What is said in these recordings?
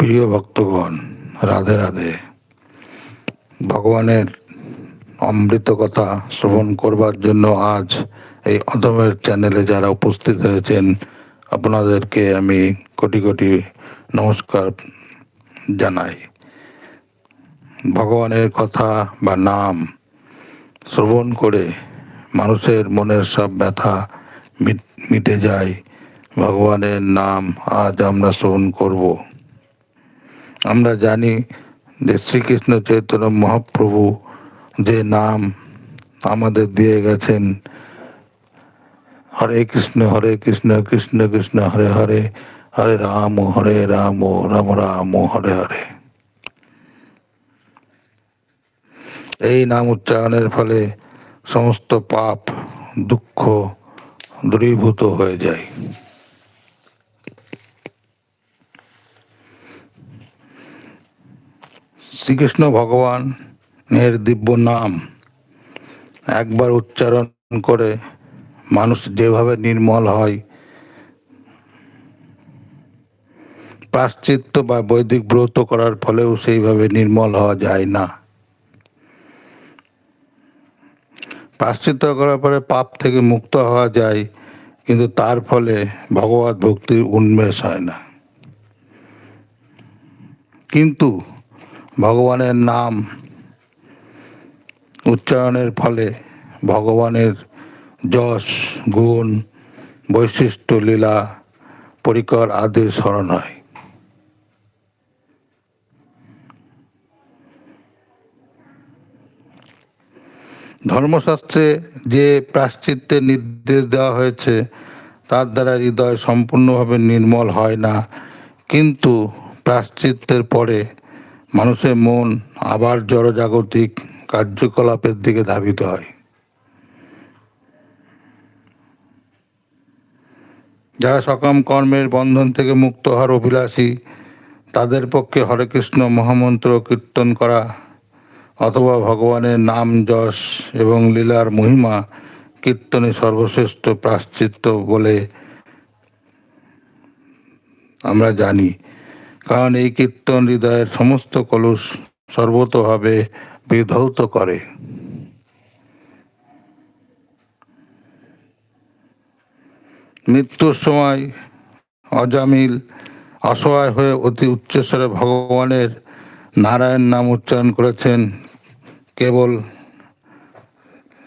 প্রিয় ভক্তগণ, রাধে রাধে। ভগবানের অমৃত কথা শ্রবণ করবার জন্য আজ এই অদমের চ্যানেলে যারা উপস্থিত হয়েছেন, আপনাদেরকে আমি কোটি কোটি নমস্কার জানাই। ভগবানের কথা বা নাম শ্রবণ করে মানুষের মনের সব ব্যথা মিট- যায়। ভগবানের নাম আজ আমরা শ্রবণ করব। আমরা জানি যে শ্রীকৃষ্ণ চৈতন্য মহাপ্রভু যে নাম আমাদের দিয়ে গেছেন, হরে কৃষ্ণ হরে কৃষ্ণ কৃষ্ণ কৃষ্ণ, হরে হরে হরে রাম হরে রাম রাম রাম, হরে হরে। এই নাম উচ্চারণের ফলে সমস্ত পাপ, দুঃখ দূরীভূত হয়ে যায়। শ্রীকৃষ্ণ ভগবানের দিব্য নাম। একবার উচ্চারণ করে মানুষ যেভাবে নির্মল হয়, প্রাশ্চিত্য বা বৈদিক ব্রত করার ফলেও সেইভাবে নির্মল হওয়া যায় না। প্রাশ্চিত্য করার পরে পাপ থেকে মুক্ত হওয়া যায়, কিন্তু তার ফলে ভগবত ভক্তির উন্মেষ হয় না। কিন্তু ভগবানের নাম উচ্চারণের ফলে ভগবানের যশ, গুণ, বৈশিষ্ট্য, লীলা, পরিকর আদির স্মরণ হয়। ধর্মশাস্ত্রে যে প্রাশ্চিত্যের নির্দেশ দেওয়া হয়েছে, তার দ্বারা হৃদয় সম্পূর্ণভাবে নির্মল হয় না। কিন্তু প্রাশ্চিত্যের পরে মানুষের মন আবার জড়জাগতিক কার্যকলাপের দিকে ধাবিত হয়। যারা সকাম কর্মের বন্ধন থেকে মুক্ত হওয়ার অভিলাষী, তাদের পক্ষে হরে কৃষ্ণ মহামন্ত্র কীর্তন করা অথবা ভগবানের নাম যশ এবং লীলার মহিমা কীর্তনে সর্বশ্রেষ্ঠ প্রাশ্চিত্য বলে আমরা জানি। কারণ এই কীর্তন হৃদয়ের সমস্ত কলুষ সর্বতভাবে বিধৌত করে। মৃত্যুর সময় অজামিল অসহায় হয়ে অতি উচ্চস্বরে ভগবানের নারায়ণ নাম উচ্চারণ করেছেন। কেবল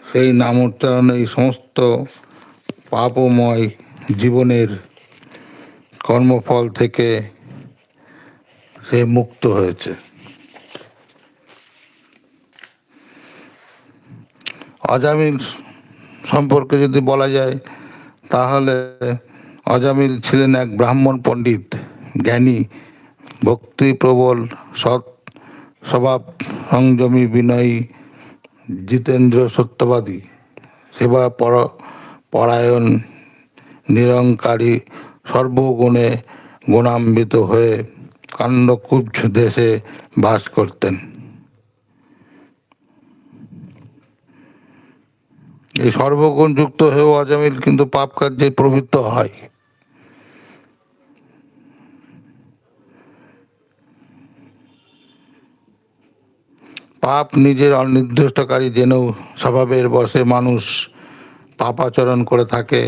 সেই নাম উচ্চারণে এই সমস্ত পাপময় জীবনের কর্মফল থেকে সে মুক্ত হয়েছে। অজামিল সম্পর্কে যদি বলা যায়, তাহলে অজামিল ছিলেন এক ব্রাহ্মণ পণ্ডিত, জ্ঞানী, ভক্তি প্রবল, সৎ স্বভাব, সংযমী, বিনয়ী, জিতেন্দ্র সত্যবাদী, সেবা পর, পরায়ণ, নিরঙ্কারী, সর্বগুণে গুণান্বিত হয়ে কাণ্ডকুব্জ দেশে বাস করতেন। এই সর্বগুণ যুক্ত হয়েও অজামিল কিন্তু পাপ কার্যে প্রবৃত্ত হয়। পাপ নিজের অনির্দিষ্টকারী জেনেও স্বভাবের বসে মানুষ পাপাচরণ করে থাকে,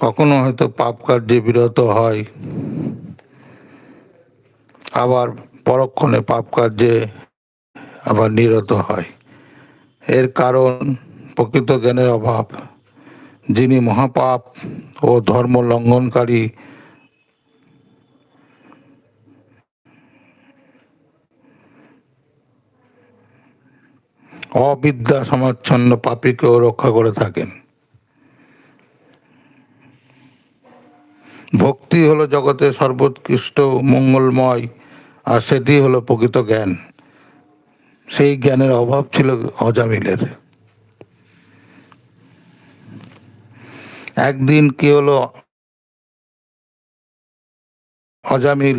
কখনো হয়তো পাপ কার্যে বিরত হয়। আবার পরক্ষণে পাপ কার্যে আবার নিরত হয়। এর কারণ প্রকৃত জ্ঞানের অভাব। যিনি মহাপাপ ও ধর্ম লঙ্ঘনকারী, অবিদ্যা সমাচ্ছন্ন পাপীকেও রক্ষা করে থাকেন। ভক্তি হলো জগতের সর্বোৎকৃষ্ট মঙ্গলময় আর সেটি হলো প্রকৃত জ্ঞান। সেই জ্ঞানের অভাব ছিল অজামিলের। একদিন কি হলো, অজামিল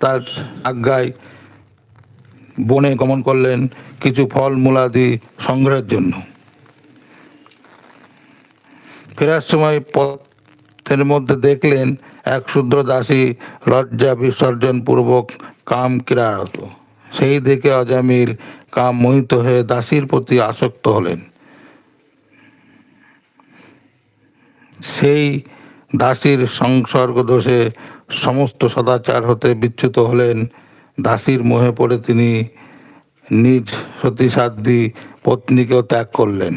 তার আজ্ঞায় বনে গমন করলেন কিছু ফল মূলাদি সংগ্রহের জন্য। ফেরার সময় পথের মধ্যে দেখলেন এক শূদ্র দাসী লজ্জা বিসর্জন পূর্বক কাম ক্রীড়ারত। সেই দেখে অজামিল কাম মোহিত হয়ে দাসীর প্রতি আসক্ত হলেন। সেই দাসীর সংসর্গ দোষে সমস্ত সদাচার হতে বিচ্যুত হলেন। দাসীর মোহে পড়ে তিনি নিজ সতীসাধ্যী পত্নীকেও ত্যাগ করলেন।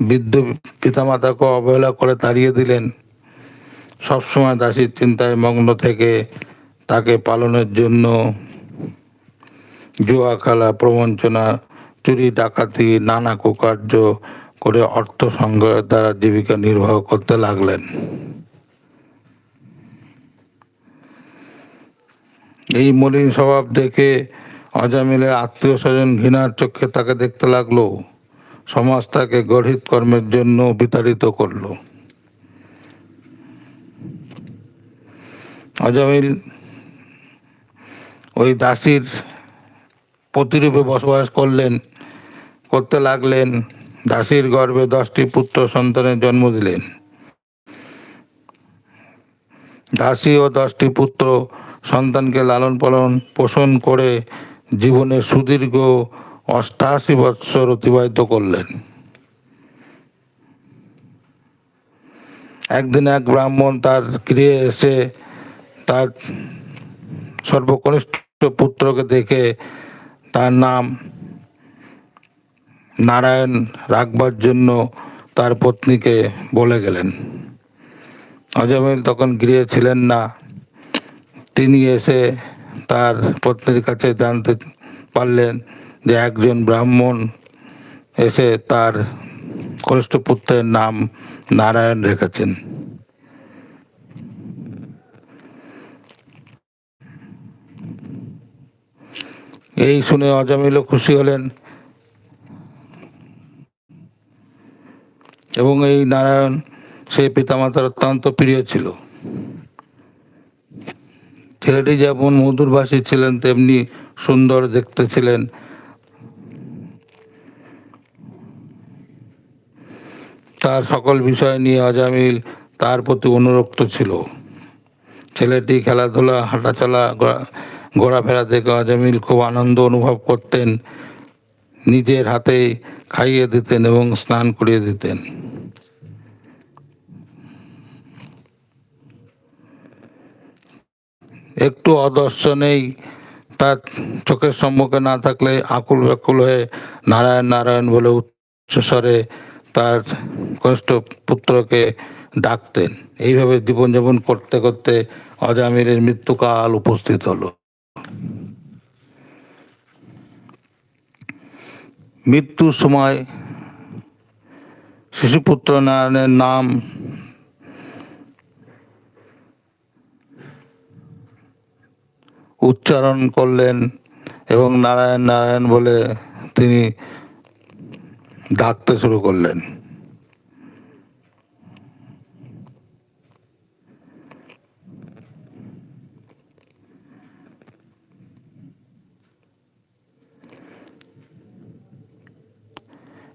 বৃদ্ধ পিতামাতাকে অবহেলা করে তাড়িয়ে দিলেন। সবসময় দাসীর চিন্তায় মগ্ন থেকে তাকে পালনের জন্য জুয়া খেলা, প্রবঞ্চনা, চুরি, ডাকাতি, নানা কুকার্য করে অর্থ সংগ্রহের দ্বারা জীবিকা নির্বাহ করতে লাগলেন। এই মলিন স্বভাব দেখে অজামিলের আত্মীয় স্বজন ঘৃণার চক্ষে তাকে দেখতে লাগল। সমাজ তাকে গঠিত কর্মের জন্য বিতাড়িত করল। অজামিল ওই দাসীর প্রতিরূপে বসবাস করলেন, করতে লাগলেন, দাসীর গর্ভে দশটি পুত্র সন্তানের জন্ম দিলেন। দাসী ও দশটি পুত্র সন্তানকে লালন পালন পোষণ করে জীবনে সুদীর্ঘ অষ্টাশি বৎসর অতিবাহিত করলেন। একদিন এক ব্রাহ্মণ তার গৃহে এসে তার সর্বকনিষ্ঠ পুত্রকে দেখে তার নাম নারায়ণ রাখবার জন্য তার পত্নীকে বলে গেলেন। অজমিল তখন গৃহে ছিলেন না। তিনি এসে তার পত্নীর কাছে জানতে পারলেন যে একজন ব্রাহ্মণ এসে তার কনিষ্ঠ পুত্রের নাম নারায়ণ রেখেছেন। এই শুনে অজামিলও খুশি হলেন। এবং এই নারায়ণ, সেই পিতামাতার অত্যন্ত প্রিয় ছিল। ছেলেটি যেমন মধুরভাষী ছিলেন, তেমনি সুন্দর দেখতে ছিলেন। তার সকল বিষয় নিয়ে অজামিল তার প্রতি অনুরক্ত ছিল। ছেলেটি খেলাধুলা, হাঁটাচলা ঘোরাফেরা দেখে অজামিল খুব আনন্দ অনুভব করতেন। নিজের হাতে খাইয়ে দিতেন এবং স্নান করিয়ে দিতেন। একটু অদর্শনেই তার চোখের সম্মুখে না থাকলে আকুল ব্যাকুল হয়ে নারায়ণ নারায়ণ বলে উচ্চস্বরে তার কনিষ্ঠ পুত্রকে ডাকতেন। এইভাবে জীবনযাপন করতে করতে অজামিরের মৃত্যুকাল উপস্থিত হলো। মৃত্যুর সময় শিশুপুত্র নারায়ণের নাম উচ্চারণ করলেন এবং নারায়ণ নারায়ণ বলে তিনি ডাকতে শুরু করলেন।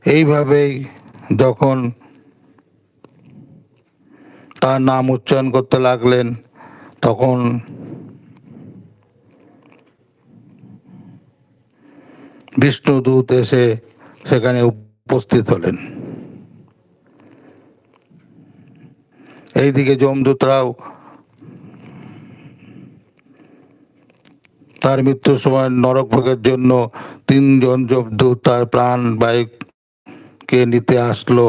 এইভাবেই যখন তার নাম উচ্চারণ করতে লাগলেন, তখন বিষ্ণুদূত এসে সেখানে উপস্থিত হলেন। এইদিকে যমদূতরাও তার মৃত্যুর সময় নরক ভোগের জন্য তিনজন যমদূত তার প্রাণ বাইককে নিতে আসলো?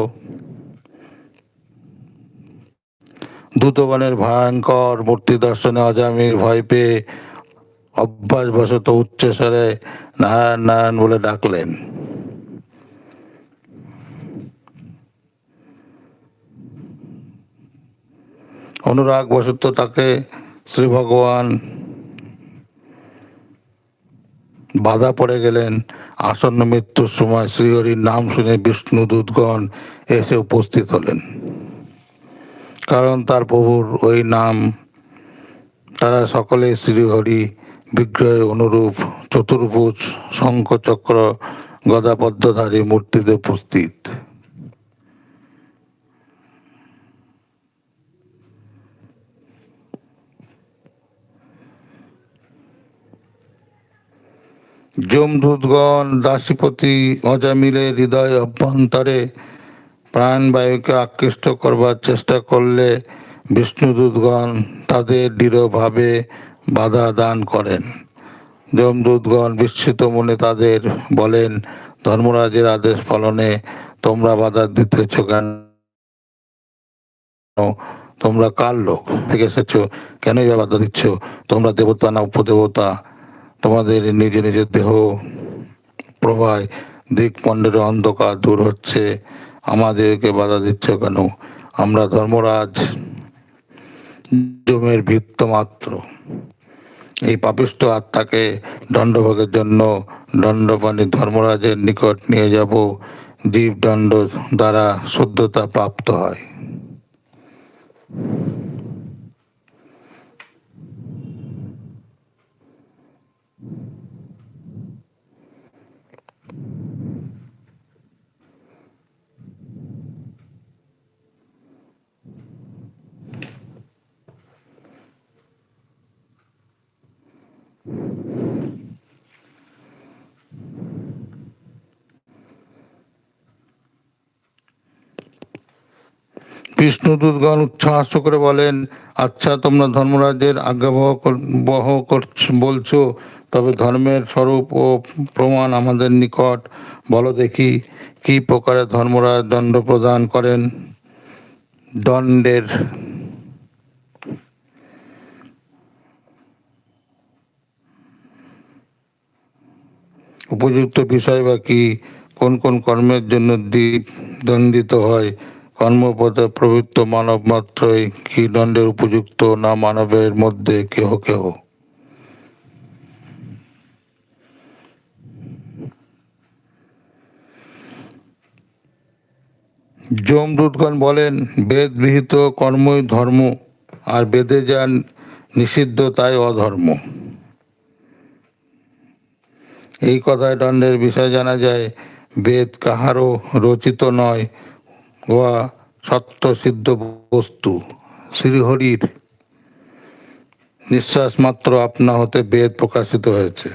দূতগণের ভয়ঙ্কর মূর্তি দর্শনে অজামির ভয় পেয়ে অভ্যাসবশত উচ্চস্বরে নারায়ণ নারায়ণ বলে ডাকলেন। অনুরাগ বশত তাকে শ্রী ভগবান বাধা পড়ে গেলেন। আসন্ন মৃত্যুর সময় শ্রীহরির নাম শুনে বিষ্ণু দূতগণ এসে উপস্থিত হলেন। কারণ তার প্রভুর ওই নাম, তারা সকলে শ্রীহরি বিগ্রহের অনুরূপ চতুর্ভুজ, শঙ্খচক্র, গদাপদ্মধারী মূর্তিতে উপস্থিত। যমদূতগণ দাসীপতি অজামিলে হৃদয় অভ্যন্তরে প্রাণবায়ুকে আকৃষ্ট করবার চেষ্টা করলে বিষ্ণুদূতগণ তাদের দৃঢ়ভাবে বাধা দান করেন। যমদূতগণ বিস্মিত মনে তাদের বলেন, ধর্মরাজের আদেশ পালনে তোমরা বাধা দিতেছ কেন? তোমরা কার লোক? থেকে এসেছ? কেনই বাধা দিচ্ছ? তোমরা দেবতা না উপদেবতা? তোমাদের নিজে নিজের দেহ প্রভায় দিক পণ্ডের অন্ধকার দূর হচ্ছে। আমাদেরকে বাধা দিচ্ছ কেন? আমরা ধর্মরাজ, জমের ভিত্ত মাত্র। এই পাপিষ্ট আত্মাকে দণ্ডভোগের জন্য দণ্ডপাণী ধর্মরাজের নিকট নিয়ে যাব। জীব দণ্ড দ্বারা শুদ্ধতা প্রাপ্ত হয়। বিষ্ণুদূতগণ উচ্ছ্বাস করে বলেন আচ্ছা তোমরা ধর্মরাজের আজ্ঞাবহ বহ বলছো, তবে ধর্মের স্বরূপ ও প্রমাণ আমাদের নিকট। বলো দেখি, কি প্রকারে ধর্মরাজ দণ্ড প্রদান করেন? দণ্ডের উপযুক্ত বিষয় বা কি? কোন কোন কর্মের জন্য দ্বীপ দণ্ডিত হয়? কর্মপথে প্রবৃত্ত মানব মাত্রই কি দণ্ডের উপযুক্ত না মানবের মধ্যে কেহ কেহ? যমদূতগণ বলেন, বেদ বিহিত কর্মই ধর্ম, আর বেদে যা নিষিদ্ধ তাই অধর্ম। এই কথায় দণ্ডের বিষয় জানা যায়, বেদ কাহারও রচিত নয় উহা সত্য সিদ্ধ বস্তু। শ্রীহরির নিঃশ্বাস মাত্র আপনা হতে বেদ প্রকাশিত হয়েছে।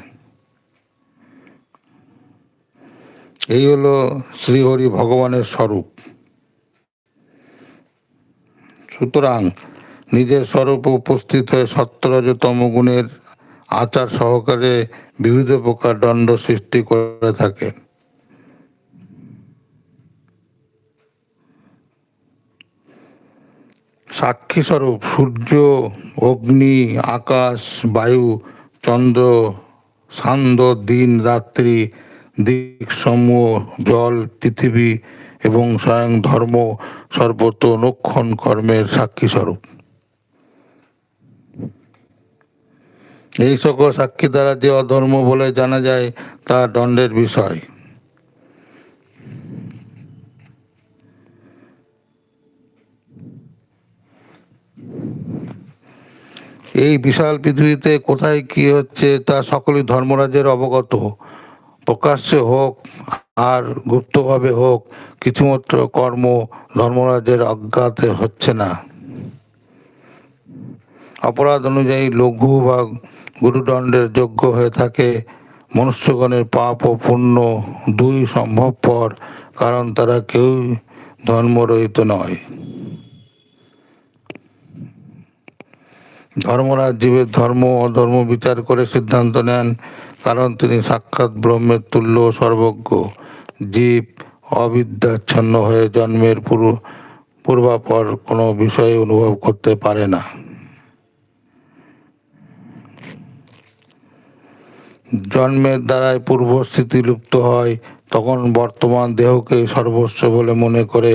এই হলো শ্রীহরি ভগবানের স্বরূপ। সুতরাং নিজের স্বরূপে উপস্থিত হয়ে সত্যরজতম গুণের আচার সহকারে বিবিধ প্রকার দণ্ড সৃষ্টি করে থাকে। সাক্ষী স্বরূপ সূর্য, অগ্নি, আকাশ, বায়ু, চন্দ্র, সান্ধ্য, দিন, রাত্রি দিক সমূহ জল, পৃথিবী এবং স্বয়ং ধর্ম সর্বত অনুক্ষণ কর্মের সাক্ষী স্বরূপ এই সকল সাক্ষী দ্বারা যে অধর্ম বলে জানা যায়, তা দণ্ডের বিষয়। এই বিশাল পৃথিবীতে কোথায় কি হচ্ছে তা সকলেই ধর্মরাজের অবগত। প্রকাশ্যে হোক, আর গুপ্তভাবে হোক, কিছুমাত্র কর্ম ধর্মরাজের অজ্ঞাতে হচ্ছে না। অপরাধ অনুযায়ী লঘু বা গুরুদণ্ডের যোগ্য হয়ে থাকে মনুষ্যগণের পাপ ও পুণ্য দুই সম্ভবপর, কারণ তারা কেউই ধর্মরহিত নয়। ধর্মরাজ জীবের ধর্ম অধর্ম বিচার করে সিদ্ধান্ত নেন, কারণ তিনি সাক্ষাৎ ব্রহ্মের তুল্য সর্বজ্ঞ। জীব অবিদ্যাচ্ছন্ন হয়ে জন্মের পূর্ব পূর্বাপর কোনো বিষয় অনুভব করতে পারে না। জন্মের দ্বারাই পূর্ব স্মৃতি লুপ্ত হয়, তখন বর্তমান দেহকে সর্বস্ব বলে মনে করে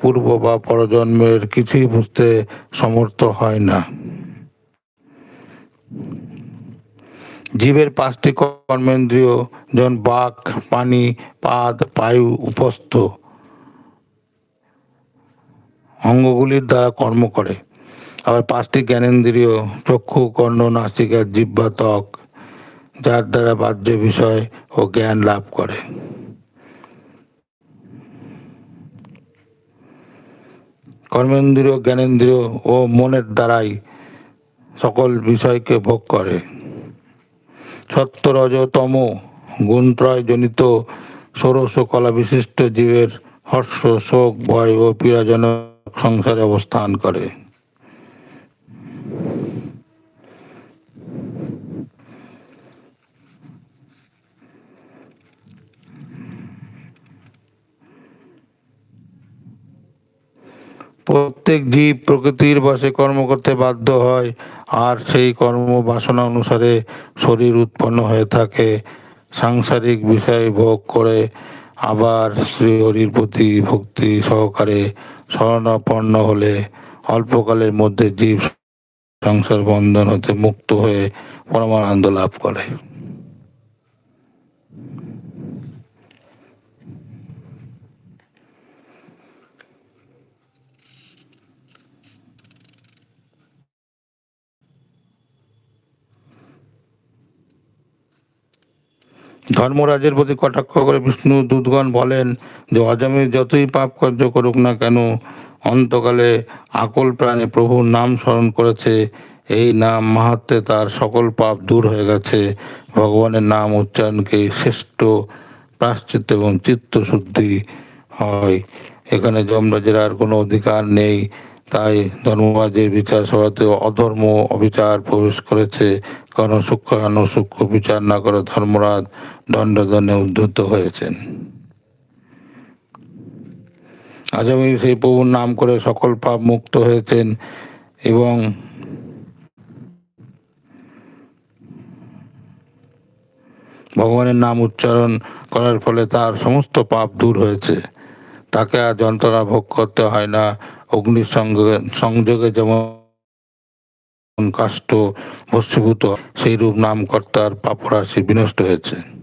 পূর্ব বা পরজন্মের কিছুই বুঝতে সমর্থ হয় না। জীবের পাঁচটি কর্মেন্দ্রীয়, যেমন বাক, পানি, পাদ পায়ু উপস্থ। অঙ্গগুলির দ্বারা কর্ম করে। আবার পাঁচটি জ্ঞানেন্দ্রিয়, চক্ষু, কর্ণ, নাসিকা জিহ্বা ত্বক, যার দ্বারা বাহ্য বিষয় ও জ্ঞান লাভ করে। কর্মেন্দ্রীয়, জ্ঞানেন্দ্রিয় ও মনের দ্বারাই সকল বিষয়কে ভোগ করে। সত্য রজ জনিত গুণত্রয়জনিত ষোড়শ কলা বিশিষ্ট জীবের হর্ষ শোক ভয় ও পীড়াজনক সংসারে অবস্থান করে। প্রত্যেক জীব প্রকৃতির বশে কর্ম করতে বাধ্য হয়, আর সেই কর্ম বাসনা অনুসারে শরীর উৎপন্ন হয়ে থাকে। সাংসারিক বিষয় ভোগ করে, আবার শ্রী শ্রীহরির প্রতি ভক্তি সহকারে শরণাপন্ন হলে অল্পকালের মধ্যে জীব সংসার বন্ধন হতে মুক্ত হয়ে পরমানন্দ লাভ করে। ধর্মরাজের প্রতি কটাক্ষ করে বিষ্ণু দূতগণ বলেন যে অজামির যতই পাপ কার্য করুক না কেন, অন্তকালে আকল প্রাণে প্রভুর নাম স্মরণ করেছে। এই নাম মাহাত্মে তার সকল পাপ দূর হয়ে গেছে। ভগবানের নাম উচ্চারণকে শ্রেষ্ঠ প্রাশ্চিত্য এবং চিত্ত শুদ্ধি হয়। এখানে যমরাজের আর কোনো অধিকার নেই। তাই ধর্মবাজের বিচার সভাতে অধর্ম অবিচার প্রবেশ করেছে। কারণ সূক্ষ্ম সূক্ষ্ম বিচার না করে ধর্মরাজ দণ্ডদণ্ডে উদ্ধত হয়েছেন। আজমি সেই প্রভুর নাম করে সকল পাপ মুক্ত হয়েছেন এবং ভগবানের নাম উচ্চারণ করার ফলে তার সমস্ত পাপ দূর হয়েছে। তাকে আর যন্ত্রণা ভোগ করতে হয় না। অগ্নির সঙ্গে, সংযোগে যেমন কাষ্ট ভস্মীভূত সেই রূপ নামকর্তার পাপরাশি বিনষ্ট হয়েছে।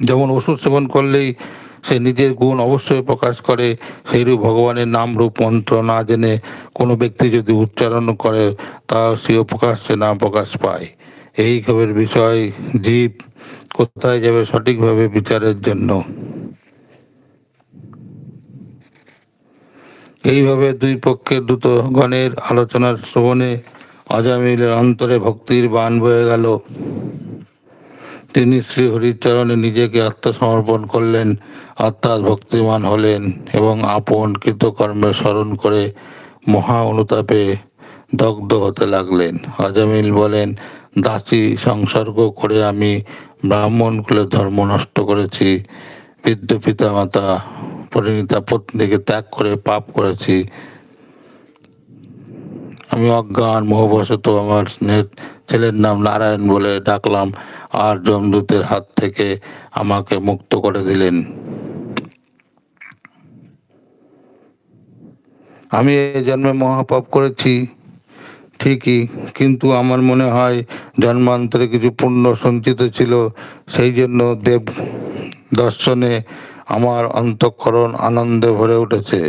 যেমন ওষুধ সেবন করলেই সে নিজের গুণ অবশ্যই প্রকাশ করে, সেইরূপ ভগবানের নাম রূপ মন্ত্র না জেনে কোনো ব্যক্তি যদি উচ্চারণ করে, তা সেও প্রকাশ্যে না প্রকাশ পায়। এই খবরের বিষয় জীব কোথায় যাবে সঠিকভাবে বিচারের জন্য? এইভাবে দুই পক্ষের দ্রুত গণের আলোচনার শ্রবণে অজামিলের অন্তরে ভক্তির বান বয়ে গেল। তিনি শ্রী হরিচরণে নিজেকে আত্মসমর্পণ করলেন অর্থাৎ ভক্তিমান হলেন এবং আপন কৃতকর্মের স্মরণ করে মহা অনুতাপে দগ্ধ হতে লাগলেন। আজামিল বলেন, দাসী সংসর্গ করে আমি ব্রাহ্মণ কুলে ধর্ম নষ্ট করেছি বৃদ্ধ পিতা মাতা, পরিণীতা পত্নীকে ত্যাগ করে পাপ করেছি আমি অজ্ঞান, মোহবশত আমার ছেলের নাম নারায়ণ বলে ডাকলাম আর যমদূতের হাত থেকে আমাকে মুক্ত করে দিলেন। আমি এই জন্মে মহাপাপ করেছি, ঠিকই, কিন্তু আমার মনে হয় জন্মান্তরে কিছু পুণ্য সঞ্চিত ছিল, সেই জন্য দেব দর্শনে আমার অন্তঃকরণ আনন্দে ভরে উঠেছে।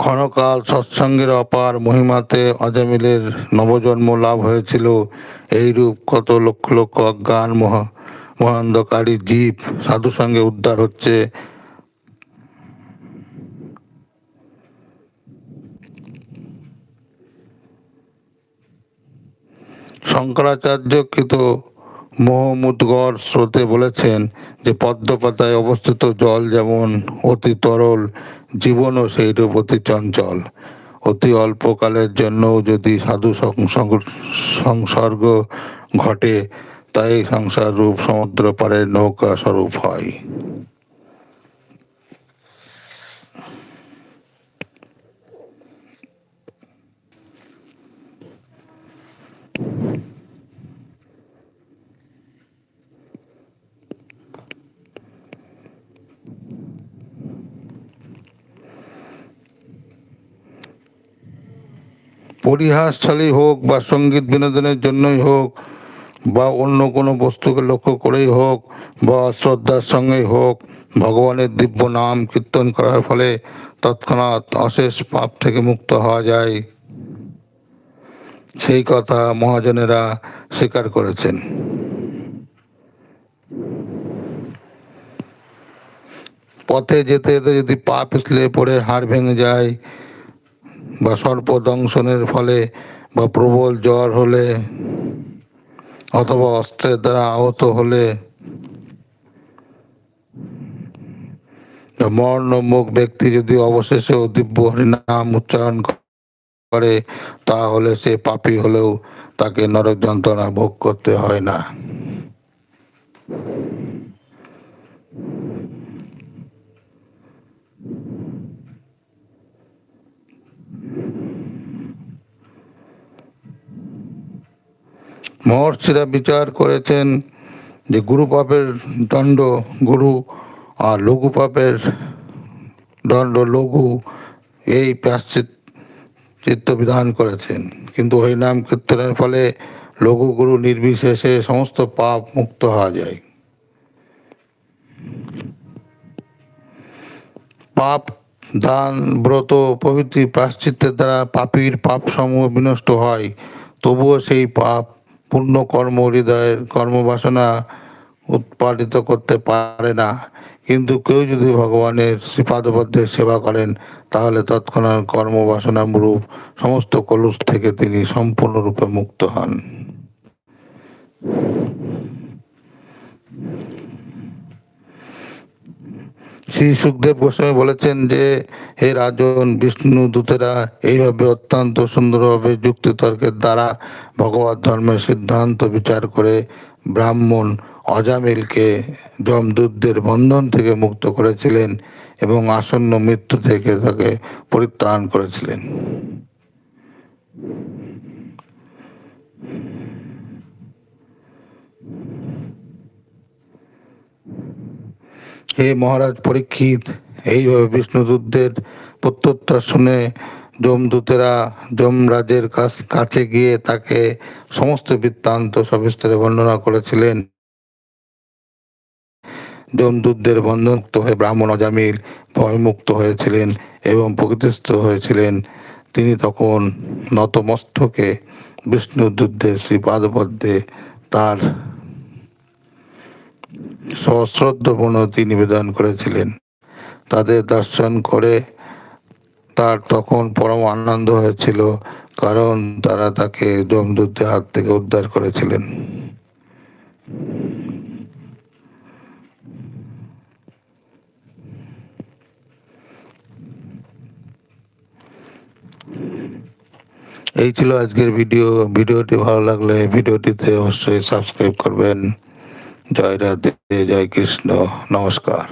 ক্ষণকাল সৎসঙ্গের অপার মহিমাতে অজামিলের নবজন্ম লাভ হয়েছিল। এইরূপ কত লক্ষ লক্ষ অজ্ঞান মহা, মহান্ধকারী জীব সাধু সঙ্গে উদ্ধার হচ্ছে। শঙ্করাচার্য কৃত মোহাম্মদগড় স্রোতে বলেছেন যে, পদ্মপাতায় অবস্থিত জল যেমন অতি তরল, জীবনও সেইরূপ অতি চঞ্চল। অতি অল্পকালের জন্যও যদি সাধু সংসর্গ ঘটে, তাই সংসার রূপ সমুদ্র পারে নৌকা স্বরূপ হয়। পরিহাসশালী হোক বা সংগীত বিনোদনের জন্যই হোক বা অন্য কোনো বস্তুকে লক্ষ্য করেই হোক বা শ্রদ্ধার সঙ্গেই হোক, ভগবানের দিব্য নাম কীর্তন করার ফলে তৎক্ষণাৎ অশেষ পাপ থেকে মুক্ত হওয়া যায়। সেই কথা মহাজনেরা স্বীকার করেছেন। পথে যেতে যেতে যদি পা পিছলে পড়ে হাড় ভেঙে যায় বা সর্প দংশনের ফলে বা প্রবল জ্বর হলে অথবা অস্ত্রের দ্বারা আহত হলে মর্ণমুখ ব্যক্তি যদি অবশেষে দিব্য হরিনাম উচ্চারণ করে, তাহলে সে পাপী হলেও তাকে নরক যন্ত্রণা ভোগ করতে হয় না। মহর্ষিরা বিচার করেছেন যে গুরু পাপের দণ্ড গুরু আর লঘু পাপের দণ্ড লঘু এই প্রাশ্চিত চিত্ত বিধান করেছেন। কিন্তু হরিনাম কীর্তনের ফলে লঘু গুরু নির্বিশেষে সমস্ত পাপ মুক্ত হওয়া যায়। পাপ, দান, ব্রত, প্রভৃতি প্রাশ্চিত্যের দ্বারা পাপীর পাপ সমূহ বিনষ্ট হয়, তবুও সেই পাপ পূর্ণ কর্ম হৃদয়ের কর্মবাসনা উৎপাদিত করতে পারে না। কিন্তু কেউ যদি ভগবানের শ্রীপাদপদ্মের সেবা করেন, তাহলে তৎক্ষণাৎ কর্মবাসনা রূপ সমস্ত কলুষ থেকে তিনি সম্পূর্ণরূপে মুক্ত হন। শ্রী সুখদেব গোস্বামী বলেছেন যে, হে রাজন, বিষ্ণু, দূতেরা, এইভাবে অত্যন্ত সুন্দরভাবে যুক্তিতর্কের দ্বারা ভগবত ধর্মের সিদ্ধান্ত বিচার করে ব্রাহ্মণ অজামিলকে যমদূতদের বন্ধন থেকে মুক্ত করেছিলেন এবং আসন্ন মৃত্যু থেকে তাকে পরিত্রাণ করেছিলেন। হে মহারাজ পরীক্ষিত এইভাবে বিষ্ণুদূতদের প্রত্যুত্তর শুনে যমদূতেরা যমরাজের কাছে গিয়ে তাকে সমস্ত বৃত্তান্ত সবিস্তারে বর্ণনা করেছিলেন। যমদূতদের বন্ধনমুক্ত হয়ে ব্রাহ্মণ অজামিল ভয়মুক্ত হয়েছিলেন এবং প্রকৃতিস্থ হয়েছিলেন। তিনি তখন নতমস্তকে বিষ্ণুদূতদের শ্রীপাদপদ্মে তার সশ্রদ্ধ বনতি নিবেদন করেছিলেন। তাদের দর্শন করে তার তখন পরম আনন্দ হয়েছিল, কারণ তারা তাকে যমদূতের হাত থেকে উদ্ধার করেছিলেন। এই ছিল আজকের ভিডিও। ভিডিওটি ভালো লাগলে ভিডিওটিতে অবশ্যই সাবস্ক্রাইব করবেন। জয় রাধে জয় কৃষ্ণ নমস্কার।